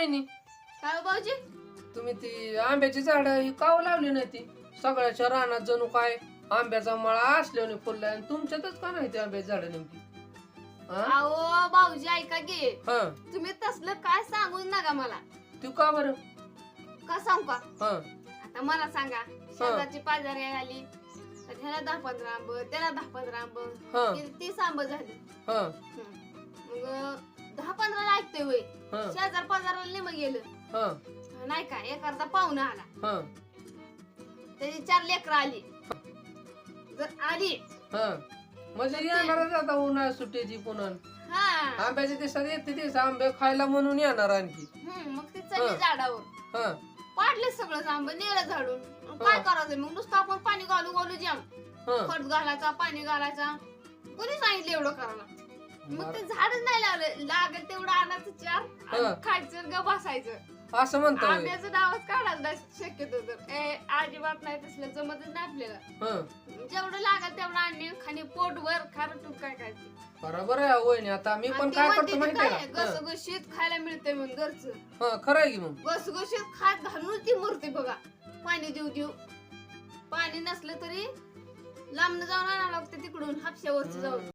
वहिनी. काय हो भाऊजी? तुम्ही ती आंब्याची झाड ही काव लावली नाही ती? सगळ्याच्या रानात जणू काय आंब्याचा मळा असल्याने फुलला आणि तुमच्यातच का नाही ती आंब्याची झाड नेमकी? हा? अहो भाऊजी ऐका की. हा. तुम्ही तसलं काय सांगूच नका मला. तू का बरं? का सांगू का? हा. आता मला सांगा शेजारची पाजारी आली तर ह्याला दहा पंधरा आंब त्याला दहा पंधरा आंब हा. तीस आंब झाले. हा. हं. मग पंधरा ऐकतोय वय हा. शेजार पाजाराला निम गेलं. हा. नाही का एखादा पाहुणा आला. हा. त्याची चार लेकरं आली. जर आली. हा. म्हणजे येणारच आता उन्हाळ्यात सुट्टीची पुन्हा. हा. आंब्याच्या दिवसात येते तेच आंबे खायला म्हणून येणार आणखी. हं, मग ती चढली हं. झाडावर. हा. पाडले सगळं आंब नेलं झाडून. मग काय. करायचं? मग नुसतं आपण पाणी घालू घालू जाम. हा. खत घालायचा पाणी घालायचा. कोणी सांगितलं एवढं करायला? मग ते झाडच नाही लावलं. लागेल तेवढं आणायचं चार. खायचं ग बसायचं. असं म्हणतो होय. आंब्याचं नावच काढायचं नाही शक्यतो तर. ए अजिबात नाही तसलं जमतच नाही आपल्याला. हा. जेवढं लागेल तेवढं आणणे खाणे पोटभर खारं तूप काय ते. बरोबर आहे वहिनी. आता मी पण आणि ते काय म्हणते करतो ते माहिती काय आहे का घसघशीत खायला मिळते म्हणून घरचं. हा, हा खरं आहे की मग. घसघशीत खात घालून ती मूर्ती बघा. पाणी देऊ देऊ. पाणी नसलं तरी लांबनं जाऊन आणावं लागतं तिकडून हापशावरचं जाऊन.